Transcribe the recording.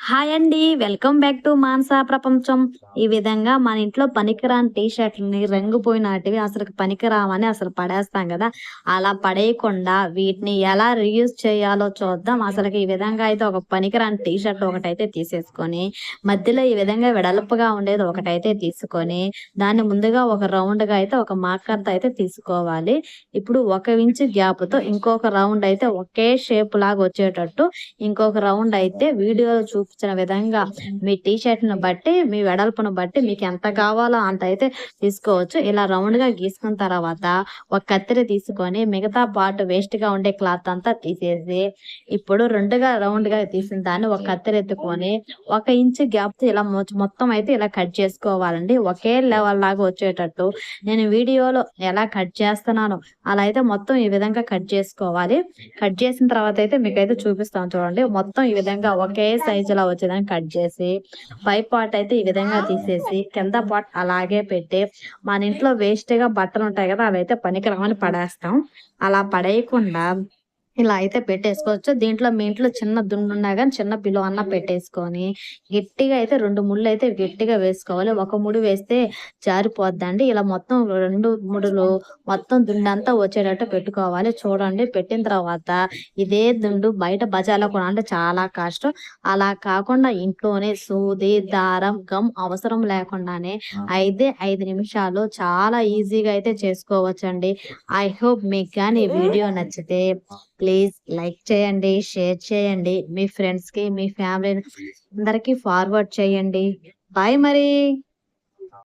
Hi అండి welcome back to Mansa ప్రపంచం. ఈ విధంగా మన ఇంట్లో పనికిరాని టీ షర్ట్లని రంగుపోయినటివి అసలు పనికిరామని అసలు పడేస్తాం కదా. అలా పడేయకుండా వీటిని ఎలా రీయూజ్ చేయాలో చూద్దాం. అసలు ఈ విధంగా అయితే ఒక పనికిరాని టీ షర్ట్ ఒకటైతే తీసేసుకొని మధ్యలో ఈ విధంగా వెడల్పుగా ఉండేది ఒకటైతే తీసుకొని దాన్ని ముందుగా ఒక రౌండ్గా అయితే ఒక మార్కర్తో అయితే తీసుకోవాలి. ఇప్పుడు ఒక ఇంచు గ్యాప్తో ఇంకొక రౌండ్ అయితే ఒకే షేప్ లాగా వచ్చేటట్టు ఇంకొక రౌండ్ అయితే వీడియోలో చూపించిన విధంగా మీ టీ షర్ట్ను బట్టి మీ వెడల్పును బట్టి మీకు ఎంత కావాలో అంత అయితే తీసుకోవచ్చు. ఇలా రౌండ్గా గీసుకున్న తర్వాత ఒక కత్తెర తీసుకొని మిగతా పార్ట్ వేస్ట్గా ఉండే క్లాత్ అంతా తీసేసి ఇప్పుడు రెండుగా రౌండ్గా తీసిన దాన్ని ఒక కత్తెర ఎత్తుకొని ఒక ఇంచు గ్యాప్ ఇలా మొత్తం అయితే ఇలా కట్ చేసుకోవాలండి. ఒకే లెవెల్ లాగా వచ్చేటట్టు నేను వీడియోలో ఎలా కట్ చేస్తున్నానో అలా అయితే మొత్తం ఈ విధంగా కట్ చేసుకోవాలి. కట్ చేసిన తర్వాత అయితే మీకు అయితే చూపిస్తాను చూడండి. మొత్తం ఈ విధంగా ఒకే సైజు లా వచ్చేదాన్ని కట్ చేసి పై పార్ట్ అయితే ఈ విధంగా తీసేసి కింద పార్ట్ అలాగే పెట్టి మన ఇంట్లో వేస్ట్గా బట్టలు ఉంటాయి కదా అవి అయితే పనికిరామని పడేస్తాం. అలా పడేయకుండా ఇలా అయితే పెట్టేసుకోవచ్చు. దీంట్లో మీ ఇంట్లో చిన్న దుండు ఉన్నా కానీ చిన్న పిల్లో అన్న పెట్టేసుకొని గట్టిగా అయితే రెండు ముళ్ళు అయితే గట్టిగా వేసుకోవాలి. ఒక ముడి వేస్తే జారిపోద్దండి. ఇలా మొత్తం రెండు ముడులు మొత్తం దుండు అంతా వచ్చేటట్టు పెట్టుకోవాలి. చూడండి పెట్టిన తర్వాత ఇదే దుండు బయట బజార్లో కొనాలంటే చాలా కష్టం. అలా కాకుండా ఇంట్లోనే సూది దారం గమ్ అవసరం లేకుండానే ఐదే ఐదు నిమిషాలు చాలా ఈజీగా అయితే చేసుకోవచ్చండి. ఐ హోప్ మీకు కానీ ఈ వీడియో నచ్చితే ప్లీజ్ లైక్ చేయండి షేర్ చేయండి. మీ ఫ్రెండ్స్కి మీ ఫ్యామిలీ అందరికి ఫార్వర్డ్ చేయండి. బాయ్ మరి.